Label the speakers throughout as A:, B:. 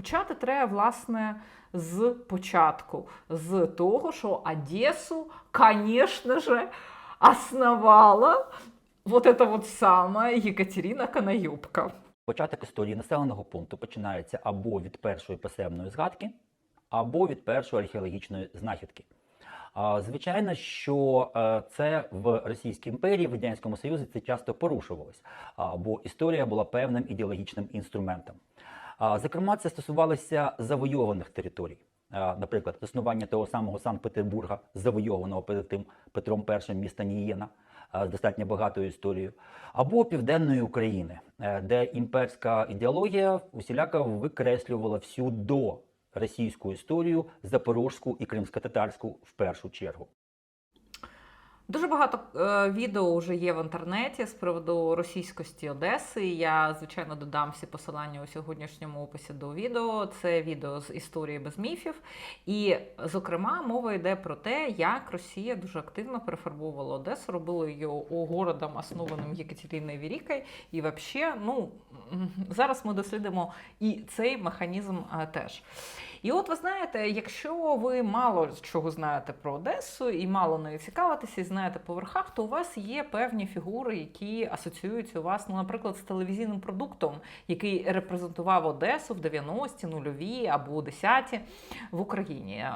A: Почати треба, власне, з початку, з того, що Одесу, звісно же, основала вот эта вот самая Екатерина Канаюбка.
B: Початок історії населеного пункту починається або від першої писемної згадки, або від першої археологічної знахідки. Звичайно, що е, це в Російській імперії, в Радянському Союзі це часто порушувалось, бо історія була певним ідеологічним інструментом. Зокрема, це стосувалося завойованих територій. Наприклад, заснування того самого Санкт-Петербурга, завойованого перед тим Петром І міста Нієна, з достатньо багатою історією, або Південної України, е, де імперська ідеологія усіляко викреслювала всю до російську історію, запорожську і кримсько-татарську в першу чергу.
A: Дуже багато е, відео вже є в інтернеті з приводу російськості Одеси. Я, звичайно, додам всі посилання у сьогоднішньому описі до відео. Це відео з історії без міфів. І, зокрема, мова йде про те, як Росія дуже активно перефарбовувала Одесу, робила її городом, основаним Єкатериною Великою. І взагалі, ну зараз ми дослідимо і цей механізм е, теж. І от ви знаєте, якщо ви мало чого знаєте про Одесу і мало нею цікавитеся і знаєте по верхах, то у вас є певні фігури, які асоціюються у вас, ну, наприклад, з телевізійним продуктом, який репрезентував Одесу в 90-ті, нульові або 10-ті в Україні. Е,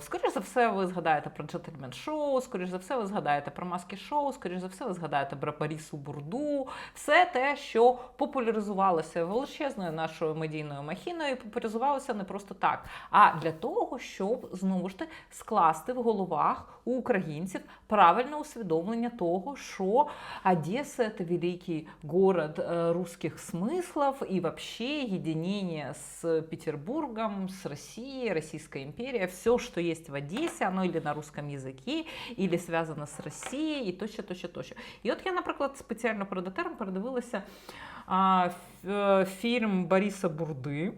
A: Скоріше за все, ви згадаєте про джентльмен шоу, скоріш за все, ви згадаєте про маски шоу, скоріш за все, ви згадаєте про Борису Бурду. Все те, що популяризувалося величезною нашою медійною махіною, і популяризувалося не просто так, а для того, щоб знову ж таки скласти в головах у українців правильне усвідомлення того, що Одесса – это великий город э, русских смыслов и вообще единение с Петербургом, с Россией, Российская империя, все, что есть в Одессе, оно или на русском языке, или связано з Росією, і тощо, тощо, тощо. І от я, наприклад, спеціально перед етером передивилася а, ф- е, фільм Бориса Бурди,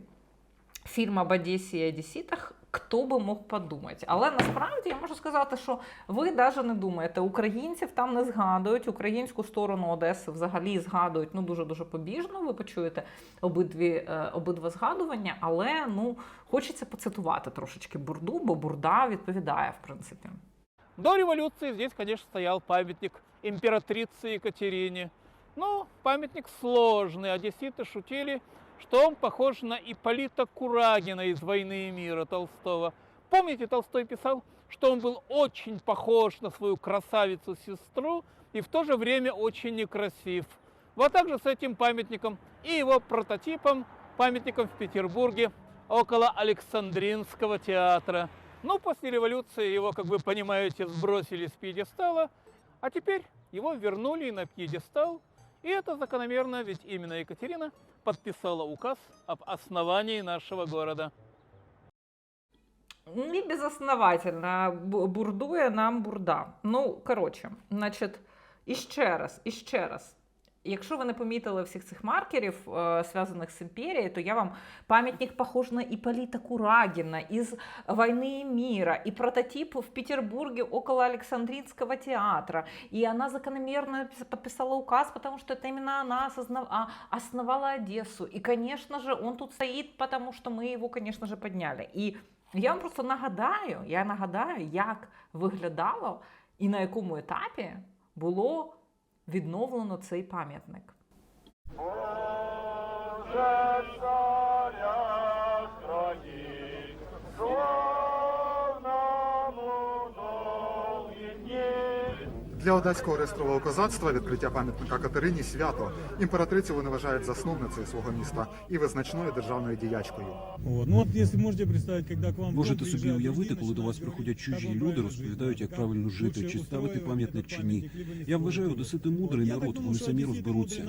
A: фільм об Одесі і Одесітах. Хто би мог подумати? Але насправді я можу сказати, що ви навіть не думаєте, українців там не згадують, українську сторону Одеси взагалі згадують ну дуже дуже побіжно. Ви почуєте обидві е, обидва згадування, але ну хочеться поцитувати трошечки бурду, бо бурда відповідає в принципі.
C: До революции здесь, конечно, стоял памятник императрице Екатерине. Ну, памятник сложный. Одесситы шутили, что он похож на Ипполита Курагина из «Войны и мира» Толстого. Помните, Толстой писал, что он был очень похож на свою красавицу-сестру и в то же время очень некрасив. Вот так же с этим памятником и его прототипом, памятником в Петербурге около Александринского театра. Ну, после революции его, как вы понимаете, сбросили с пьедестала, а теперь его вернули на пьедестал. И это закономерно, ведь именно Екатерина подписала указ об основании нашего города.
A: Не безосновательно бу- бурдує нам бурда. Ну, короче, значит, іще раз, іще раз. Якщо ви не помітили всіх цих маркерів, е, зв'язаних з імперією, то я вам пам'ятник похож на Іпполіта Курагіна із «Войны и мира», и прототип в Петербурге около Александринского театра. И она закономерно пис- подписала указ, потому что это именно она осознав- а, основала Одессу. И, конечно же, он тут стоит, потому что мы его, конечно же, подняли. И я вам просто нагадаю, я нагадаю, як виглядало і на якому етапі було відновлено цей пам'ятник.
D: Боже, царя страні,
E: Для одеського реєстрового козацтва відкриття пам'ятника Катерині свято. Імператрицю вони вважають засновницею свого міста і визначною державною діячкою.
F: От. Ну, от, якщо можете представити, коли к вам
G: Можете собі уявити, коли до вас приходять чужі люди, розповідають, як правильно жити, чи ставити пам'ятник чи ні. Я вважаю,
F: ставити».
G: одесити мудрий народ, вони самі розберуться.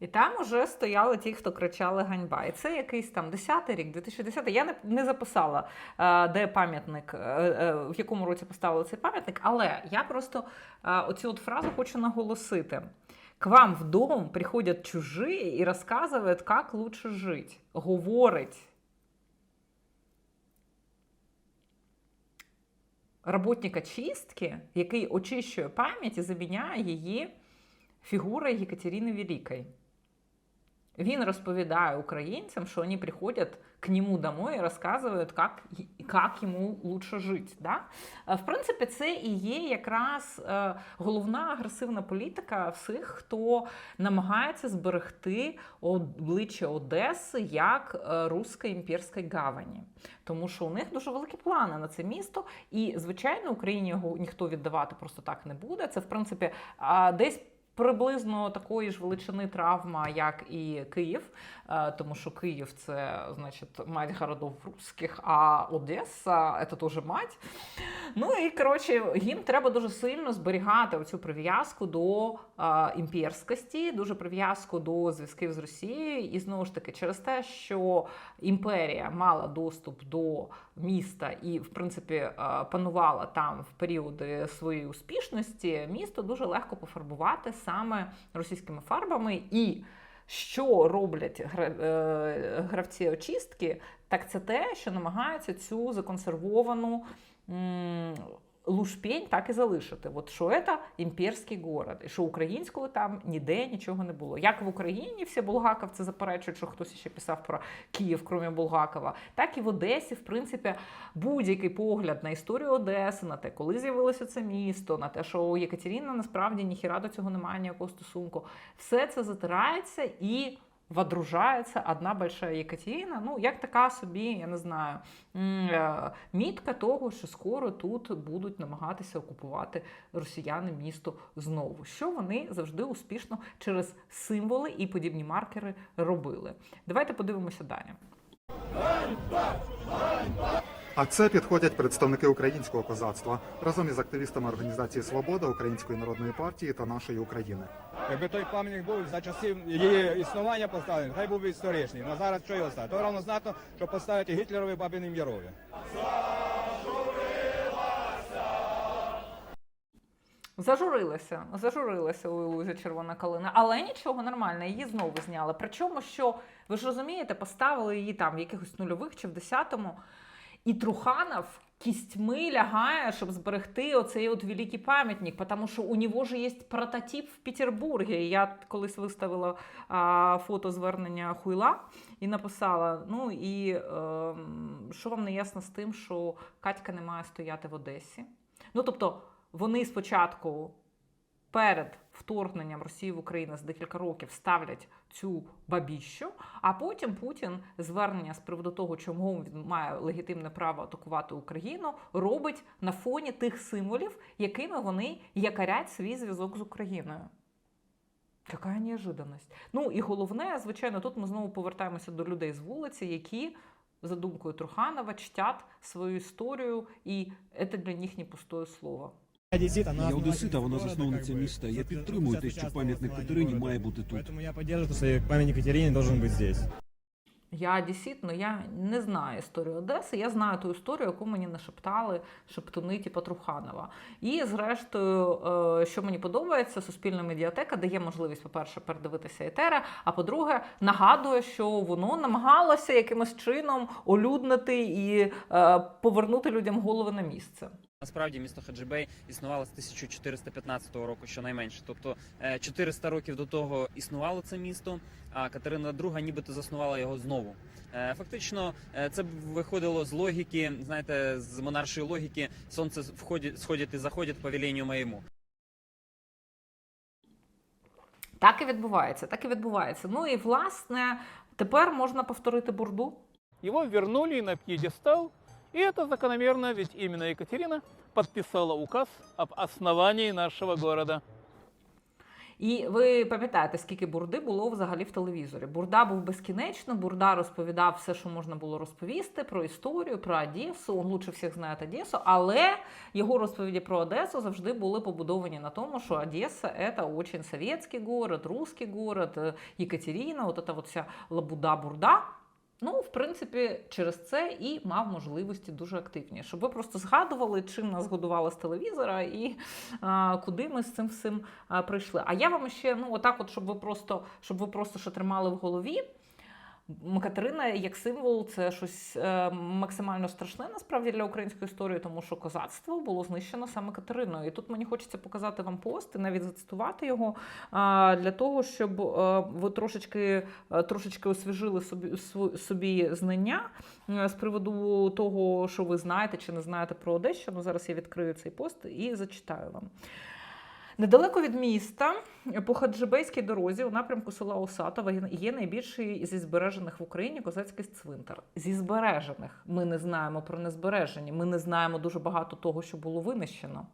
A: І там уже стояли ті, хто кричали ганьба. І це якийсь там 10-й рік, 2010-й. Я не, не записала, е, де пам'ятник, е, е, в якому році поставили цей пам'ятник, але я просто оцю от фразу хочу наголосити. К вам в дом приходять чужі і розказують, як лучше жити. Говорить. Работника чистки, який очищує пам'ять і заміняє її фігурою Єкатерини Великої. Він розповідає українцям, що вони приходять к нему домой і розказують, як, як йому лучше жити. Да? Е, В принципі, це і є якраз е, головна агресивна політика всіх, хто намагається зберегти обличчя Одеси як е, руської імперської гавані. Тому що у них дуже великі плани на це місто, і звичайно Україні його ніхто віддавати просто так не буде. Це в принципі десь. Приблизно такої ж величини травма, як і Київ, е, тому що Київ це значить мать городов русських, а Одеса це теж мать. Ну і коротше, їм треба дуже сильно зберігати оцю прив'язку до а, імперськості, дуже прив'язку до зв'язків з Росією. І знову ж таки, через те, що імперія мала доступ до міста і, в принципі, панувала там в періоди своєї успішності, місто дуже легко пофарбувати саме російськими фарбами. І що роблять е, гравці очистки, так це те, що намагаються цю законсервовану лушпень так і залишити. От що це імперський город, і що українського там ніде нічого не було. Як в Україні всі булгаковці заперечують, що хтось ще писав про Київ, крім Булгакова, так і в Одесі, в принципі, будь-який погляд на історію Одеси, на те, коли з'явилося це місто, на те, що у Єкатеріна насправді ніхіра до цього немає ніякого стосунку, все це затирається і. Водружається одна большая Єкатерина, ну як така собі, я не знаю, е, мітка того, що скоро тут будуть намагатися окупувати росіяни місто знову. Що вони завжди успішно через символи і подібні маркери робили. Давайте подивимося далі.
E: А це підходять представники українського козацтва разом із активістами організації Свобода Української народної партії та нашої України.
G: Якби той пам'ятник був за часів її існування поставлений, хай був би історичний. На зараз що його ставити? То равнознатно, що поставити Гітлерові бабиним Ярові.
A: Зажурилася, зажурилася у Ілузі червона калина, але нічого нормально, її знову зняли. Причому, що ви ж розумієте, поставили її там в якихось нульових чи в десятому, і Труханов кістьми лягає, щоб зберегти оцей от великий пам'ятник, тому що у нього ж є прототип в Петербургі. Я колись виставила а, фото звернення Хуйла і написала: ну і ем, що вам не ясно з тим, що Катька не має стояти в Одесі. Ну тобто вони спочатку перед вторгненням Росії в Україну за декілька років ставлять цю бабіщу, а потім Путін звернення з приводу того, чому він має легітимне право атакувати Україну, робить на фоні тих символів, якими вони якорять свій зв'язок з Україною. Яка неожиданність. Ну і головне, звичайно, тут ми знову повертаємося до людей з вулиці, які, за думкою Труханова, чтять свою історію, і це для них не пустое слово.
H: Я одесита, вона засновниця міста. Я підтримую те, що пам'ятник Катерині має бути тут.
I: Поэтому я поддерживаю, что памятник Екатерине должен быть здесь.
A: Я одесит, але я не знаю історію Одеси. Я знаю ту історію, яку мені нашептали шептуни типу Труханова. І, зрештою, е, що мені подобається, суспільна медіатека дає можливість, по-перше, передивитися етера, а по-друге, нагадує, що воно намагалося якимось чином олюднити і е, повернути людям голови на місце.
J: Насправді місто Хаджибей існувало з 1415 року, щонайменше. Тобто е, 400 років до того існувало це місто, а Катерина II нібито заснувала його знову. Е, Фактично, е, це виходило з логіки, знаєте, з монаршої логіки, сонце входить, сходить і заходить по веленню моєму.
A: Так і відбувається, так і відбувається. Ну і власне тепер можна повторити бурду.
C: Его вернули на пьедестал, и это закономерно, ведь именно Екатерина подписала указ об основании нашего города.
A: І ви пам'ятаєте, скільки бурди було взагалі в телевізорі? Бурда був безкінечно, бурда розповідав все, що можна було розповісти про історію, про Одесу. Он лучше всіх знає Одесу, але його розповіді про Одесу завжди були побудовані на тому, що Одеса це дуже совєтський город, русский город, е, Єкатерина, от ця лабуда-бурда. Ну, в принципі, через це і мав можливості дуже активні, щоб ви просто згадували, чим нас годували з телевізора і а, куди ми з цим всім а, прийшли. А я вам ще, ну, отак, от, щоб ви просто, щоб ви просто ще тримали в голові. Катерина як символ це щось е, максимально страшне насправді для української історії, тому що козацтво було знищено саме Катериною. І тут мені хочеться показати вам пост і навіть зацитувати його для того, щоб е, ви трошечки, е, трошечки освіжили собі, собі знання з приводу того, що ви знаєте чи не знаєте про Одещину. Зараз я відкрию цей пост і зачитаю вам. Недалеко від міста по Хаджибейській дорозі у напрямку села Осатова є найбільший зі збережених в Україні козацький цвинтар. Зі збережених ми не знаємо про незбережені. Ми не знаємо дуже багато того, що було винищено.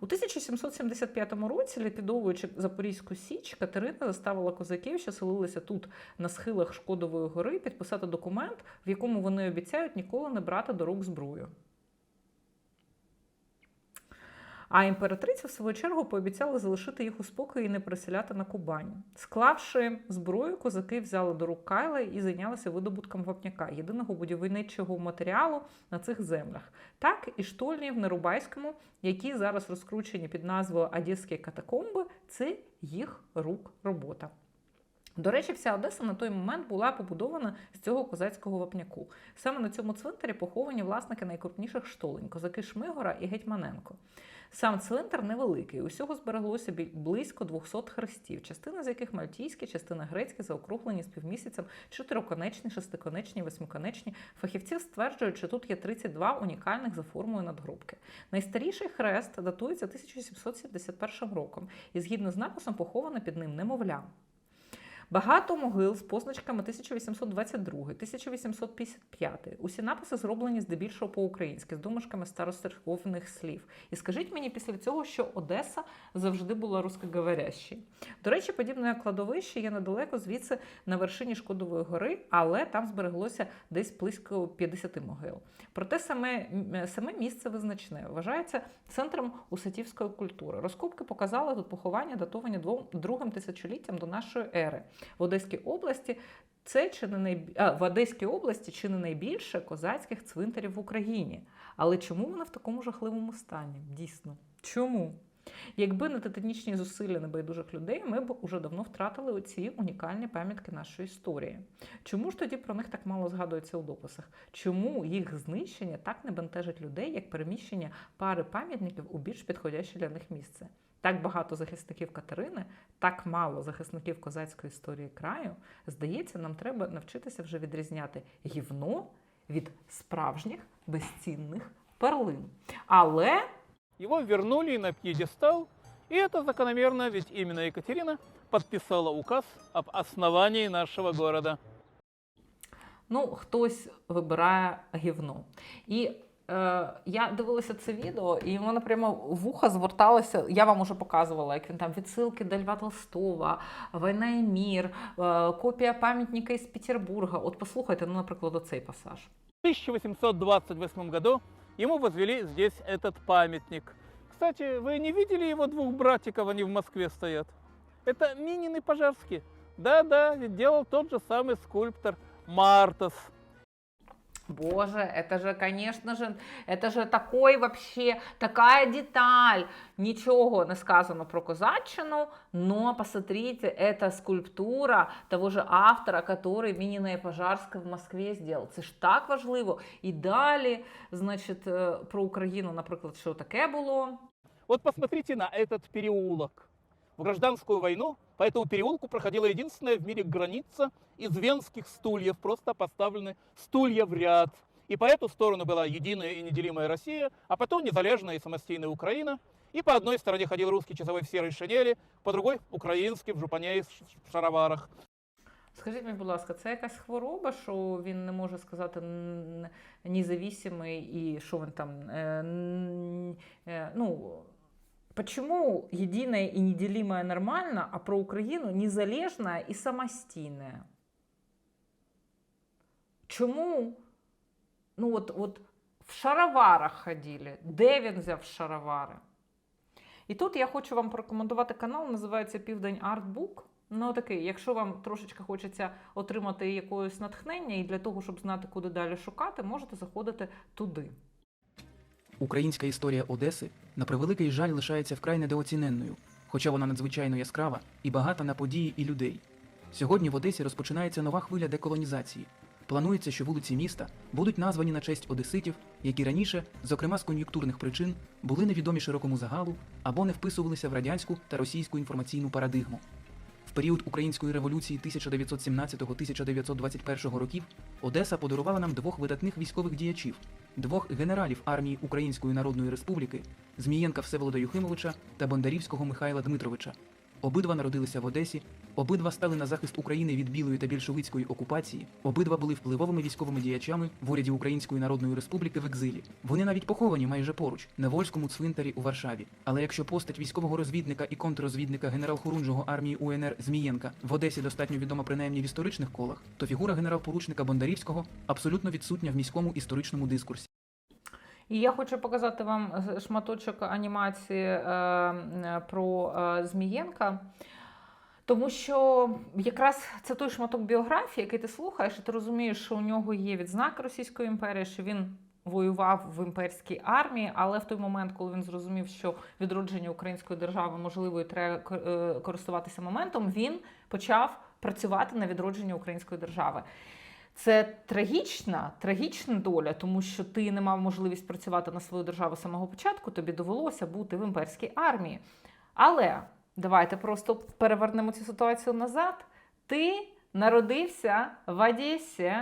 A: У 1775 році, ліквідовуючи Запорізьку Січ, Катерина заставила козаків, що селилися тут на схилах Шкодової гори, підписати документ, в якому вони обіцяють ніколи не брати до рук зброю. А імператриця, в свою чергу, пообіцяла залишити їх у спокої і не переселяти на Кубань. Склавши зброю, козаки взяли до рук кайла і зайнялися видобутком вапняка, єдиного будівельничого матеріалу на цих землях. Так і штольні в Нерубайському, які зараз розкручені під назвою Одеські катакомби, це їх рук робота. До речі, вся Одеса на той момент була побудована з цього козацького вапняку. Саме на цьому цвинтарі поховані власники найкрупніших штолень козаки Шмигора і Гетьманенко. Сам цвинтар невеликий, усього збереглося близько 200 хрестів, частина з яких мальтійські, частина грецькі, заокруглені з півмісяцем, чотириконечні, шестиконечні, восьмиконечні. Фахівці стверджують, що тут є 32 унікальних за формою надгробки. Найстаріший хрест датується 1771 роком і згідно з написом поховано під ним немовля. Багато могил з позначками 1822, 1855. Усі написи зроблені здебільшого по-українськи, з домашками староцерковних слів. І скажіть мені після цього, що Одеса завжди була рускоговорящою. До речі, подібне кладовище є недалеко звідси на вершині Шкодової гори, але там збереглося десь близько 50 могил. Проте саме, саме місце визначне вважається центром усатівської культури. Розкопки показали тут поховання, датовані другим тисячоліттям до нашої ери. В Одеській області це чи не найб... в Одеській області чи не найбільше козацьких цвинтарів в Україні. Але чому вони в такому жахливому стані? Дійсно, чому? Якби не титанічні зусилля небайдужих людей, ми б уже давно втратили оці унікальні пам'ятки нашої історії. Чому ж тоді про них так мало згадується у дописах? Чому їх знищення так не бентежить людей, як переміщення пари пам'ятників у більш підходяще для них місце? Так багато захисників Катерини, так мало захисників козацької історії краю. Здається, нам треба навчитися вже відрізняти гівно від справжніх безцінних перлин. Але
C: Его вернули на пьедестал, и это закономерно, ведь именно Екатерина подписала указ об основании нашего города.
A: ну, хтось вибирає гівно. І е, я дивилася це відео, і в мене прямо вуха зверталося. Я вам уже показувала, як він там відсилки до Льва Толстого, Війна і мір, е, копія пам'ятника із Петербурга. От послухайте, ну, наприклад, оцей пасаж.
C: В 1828 году ему возвели здесь этот памятник. Кстати, вы не видели его двух братиков, они в Москве стоят? Это Минин и Пожарский. Да-да, ведь делал тот же самый скульптор Мартас.
A: Боже, это же, конечно же, это же такой вообще, такая деталь. Ничего не сказано про Козаччину, но посмотрите, это скульптура того же автора, который Минина и Пожарська в Москве сделал. Це ж так важливо. І далі, значить, е, про Україну, наприклад, що таке було.
C: Вот посмотрите на этот переулок. В гражданскую войну по этому переулку проходила единственная в мире граница из венских стульев, просто поставлены стулья в ряд. И по эту сторону была единая и неделимая Россия, а потом незалежная и самостийная Украина. И по одной стороне ходил русский часовой в серой шинели, по другой – украинский в жупане и в шароварах.
A: Скажіть мені, будь ласка, це якась хвороба, що він не може сказати н- независимий і що він там. Е, н- е, ну, почему единое и неделимое нормально, а про Украину незалежная и самостійная? Чому? Ну, от, от в шароварах ходили. Де він взяв шаровари? І тут я хочу вам порекомендувати канал, називається Південь Артбук. Ну, такий, якщо вам трошечки хочеться отримати якогось натхнення і для того, щоб знати, куди далі шукати, можете заходити туди.
K: Українська історія Одеси, на превеликий жаль, лишається вкрай недооціненною, хоча вона надзвичайно яскрава і багата на події і людей. Сьогодні в Одесі розпочинається нова хвиля деколонізації. Планується, що вулиці міста будуть названі на честь одеситів, які раніше, зокрема з кон'юнктурних причин, були невідомі широкому загалу або не вписувалися в радянську та російську інформаційну парадигму. В період української революції 1917-1921 років Одеса подарувала нам двох видатних військових діячів, двох генералів армії Української Народної Республіки Змієнка Всеволода Юхимовича та Бондарівського Михайла Дмитровича. Обидва народилися в Одесі, обидва стали на захист України від білої та більшовицької окупації, обидва були впливовими військовими діячами в уряді Української Народної Республіки в екзилі. Вони навіть поховані майже поруч на Вольському цвинтарі у Варшаві. Але якщо постать військового розвідника і контррозвідника генерал-хорунжого армії УНР Змієнка в Одесі достатньо відома принаймні в історичних колах, то фігура генерал-поручника Бондарівського абсолютно відсутня в міському історичному дискурсі.
A: І я хочу показати вам шматочок анімації е, е, про е, Змієнка. Тому що якраз це той шматок біографії, який ти слухаєш, і ти розумієш, що у нього є відзнака Російської імперії, що він воював в імперській армії, але в той момент, коли він зрозумів, що відродження української держави можливо і треба користуватися моментом, він почав працювати на відродження української держави. Це трагічна, трагічна доля, тому що ти не мав можливість працювати на свою державу з самого початку, тобі довелося бути в імперській армії. Але давайте просто перевернемо цю ситуацію назад. Ти народився в Одесі,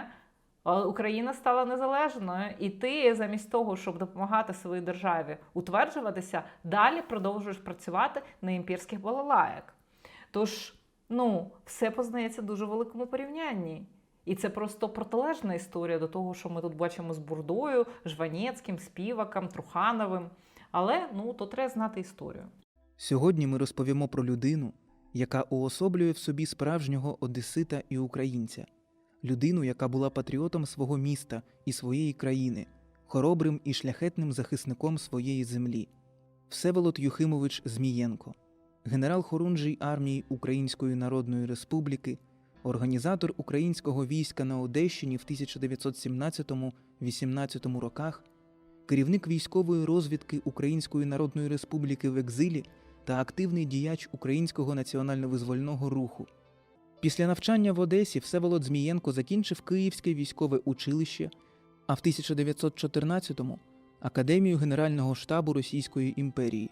A: Україна стала незалежною, і ти замість того, щоб допомагати своїй державі утверджуватися, далі продовжуєш працювати на імперських балалаяк. Тож, ну, все познається дуже великому порівнянні. І це просто протилежна історія до того, що ми тут бачимо з Бурдою, Жванецьким, Співаком, Трухановим. Але ну то треба знати історію.
K: Сьогодні ми розповімо про людину, яка уособлює в собі справжнього одесита і українця, людину, яка була патріотом свого міста і своєї країни, хоробрим і шляхетним захисником своєї землі. Всеволод Юхимович Змієнко, генерал хорунжий армії Української Народної Республіки, організатор українського війська на Одещині в 1917-18 роках, керівник військової розвідки Української Народної Республіки в екзилі та активний діяч українського національно-визвольного руху. Після навчання в Одесі Всеволод Змієнко закінчив Київське військове училище, а в 1914-му Академію Генерального штабу Російської імперії.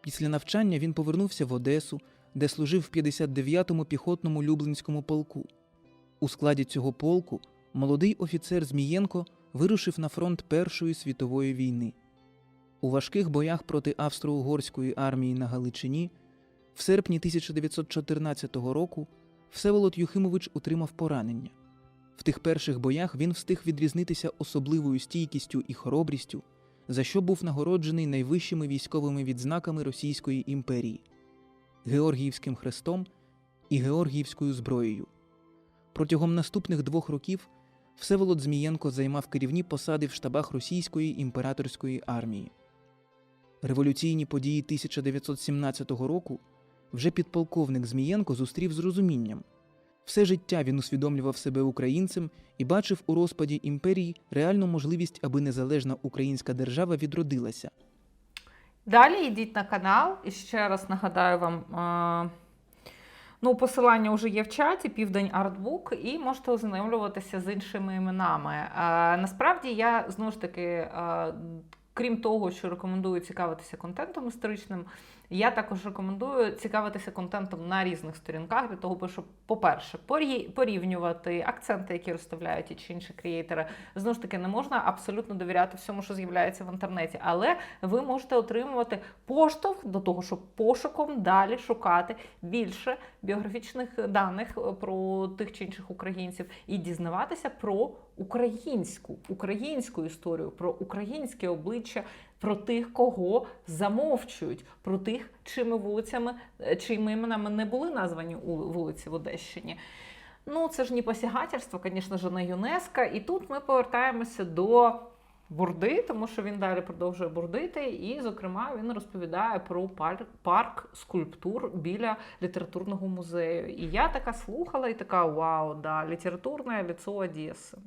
K: Після навчання він повернувся в Одесу, де служив в 59-му піхотному Люблинському полку. У складі цього полку молодий офіцер Змієнко вирушив на фронт Першої світової війни. У важких боях проти австро-угорської армії на Галичині в серпні 1914 року Всеволод Юхимович отримав поранення. В тих перших боях він встиг відрізнитися особливою стійкістю і хоробрістю, за що був нагороджений найвищими військовими відзнаками Російської імперії Георгіївським хрестом і Георгіївською зброєю. Протягом наступних двох років Всеволод Змієнко займав керівні посади в штабах російської імператорської армії. Революційні події 1917 року вже підполковник Змієнко зустрів з розумінням. Все життя він усвідомлював себе українцем і бачив у розпаді імперії реальну можливість, аби незалежна українська держава відродилася.
A: Далі йдіть на канал і ще раз нагадаю вам. Е- Ну, посилання вже є в чаті, південь артбук, і можете ознайомлюватися з іншими іменами. Е, насправді я знову ж таки, е, крім того, що рекомендую цікавитися контентом історичним, я також рекомендую цікавитися контентом на різних сторінках для того, щоб, по-перше, порі- порівнювати акценти, які розставляють ті чи інші креатори. Знову ж таки, не можна абсолютно довіряти всьому, що з'являється в інтернеті, але ви можете отримувати поштовх до того, щоб пошуком далі шукати більше біографічних даних про тих чи інших українців і дізнаватися про українську, українську історію, про українське обличчя, про тих, кого замовчують, про тих, чими вулицями, е, чими іменами не були названі вулиці в Одещині. Ну, це ж не посягательство, звісно ж, на ЮНЕСКО. І тут ми повертаємося до Бурди, тому що він далі продовжує бурдити, і, зокрема, він розповідає про парк, парк скульптур біля літературного музею. І я така слухала і така: вау, да, літературне лицо Одеси.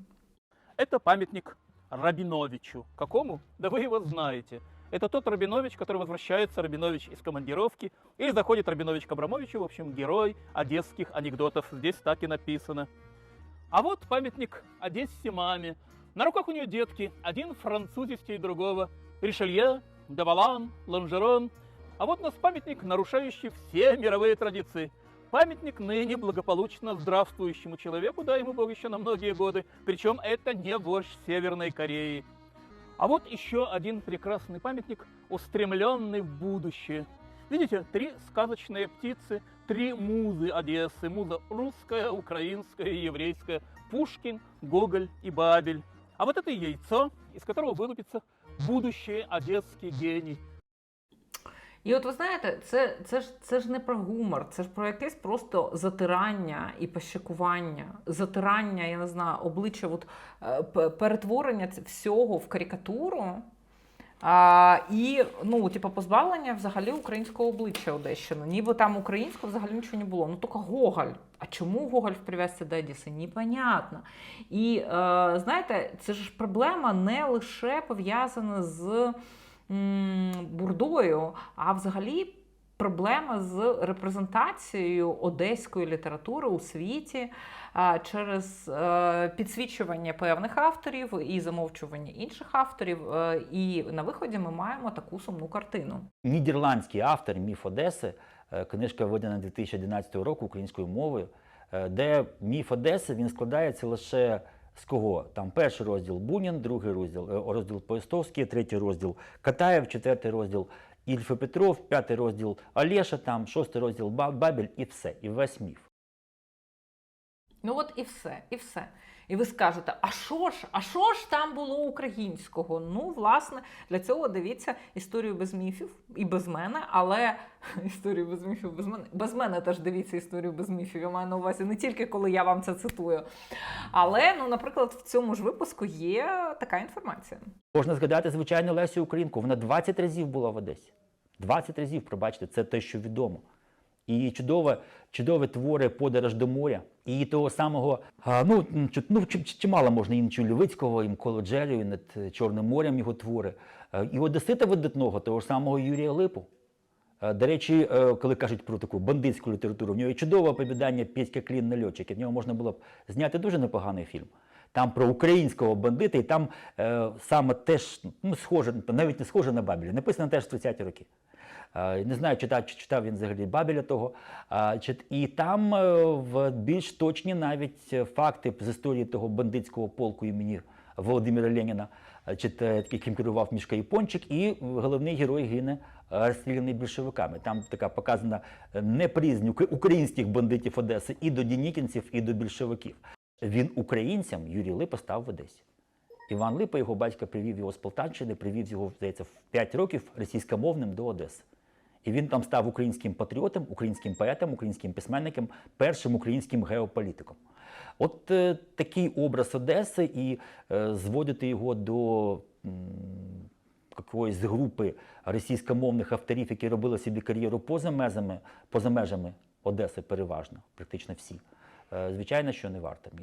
C: Это памятник Рабиновичу. Какому? Да вы его знаете. Это тот Рабинович, который возвращается, Рабинович из командировки, или заходит Рабинович к Абрамовичу, в общем, герой одесских анекдотов. Здесь так и написано. А вот памятник Одессе маме. На руках у нее детки, один французистей другого. Ришелье, Давалан, Ланжерон. А вот у нас памятник, нарушающий все мировые традиции. Памятник ныне благополучно здравствующему человеку, дай ему Бог еще на многие годы. Причем это не вождь Северной Кореи. А вот еще один прекрасный памятник, устремленный в будущее. Видите, три сказочные птицы, три музы Одессы. Муза русская, украинская и еврейская. Пушкин, Гоголь и Бабель. А вот это яйцо, из которого вылупится будущий одесский гений.
A: І от ви знаєте, це, це, ж, це ж не про гумор, це ж про якесь просто затирання і пощакування, затирання, я не знаю, обличчя, от, е, перетворення всього в карикатуру. А, і ну, типу, позбавлення взагалі українського обличчя Одещини. Ніби там українського взагалі нічого не було. Ну тільки Гоголь. А чому Гоголь в прив'язці до Одеси? Непонятно. І е, знаєте, це ж проблема не лише пов'язана з бурдою, а взагалі проблема з репрезентацією одеської літератури у світі через е, підсвічування певних авторів і замовчування інших авторів. Е, І на виході ми маємо таку сумну картину.
B: Нідерландський автор Міф Одеси, е, книжка видана 2011 року українською мовою, де міф Одеси він складається лише з кого? Там перший розділ Бунін, другий розділ, е, розділ Поїстовський, третій розділ Катаєв, четвертий розділ Ільф Петров, п'ятий розділ Олеша, там, шостий розділ Бабель і все, і весь міф.
A: Ну от і все, і все. І ви скажете, а що ж, а що ж там було українського? Ну, власне, для цього дивіться історію без міфів і без мене, але історію без міфів без мене. Без мене теж дивіться історію без міфів. Я маю на увазі не тільки коли я вам це цитую. Але, ну, наприклад, в цьому ж випуску є така інформація.
B: Можна згадати, звичайно, Лесю Українку. Вона 20 разів була в Одесі. 20 разів, пробачте, це те, що відомо. І чудове, чудові твори Подорож до моря. І того самого, ну, ну чи- чи- чимало можна і Нічу Лівицького, і Миколу Джерію, над Чорним морем його твори. Е, І Одесита видатного, того ж самого Юрія Липу. Е, До речі, е, коли кажуть про таку бандитську літературу, в нього є чудове оповідання Петька Клін нальотчик. І в нього можна було б зняти дуже непоганий фільм. Там про українського бандита, і там саме теж ну, схоже, навіть не схоже на Бабеля, написано теж в 30-ті роки. Е, Не знаю, читав, чи читав він взагалі Бабеля того. Чит- І там е, в більш точні навіть е, факти з історії того бандитського полку імені Володимира Леніна, е, е, яким керував Мішка Япончик, і головний герой гине е, розстріляний більшовиками. Там така показана е, неприязнь українських бандитів Одеси і до дінікінців, і до більшовиків. Він українцям Юрій Липа став в Одесі. Іван Липа, його батько привів його з Полтавщини, привів його, здається, в 5 років російськомовним до Одеси. І він там став українським патріотом, українським поетом, українським письменником, першим українським геополітиком. От е, такий образ Одеси і е, зводити його до якоїсь групи російськомовних авторів, які робили собі кар'єру поза межами, поза межами Одеси переважно, практично всі. Е, звичайно, що не варто.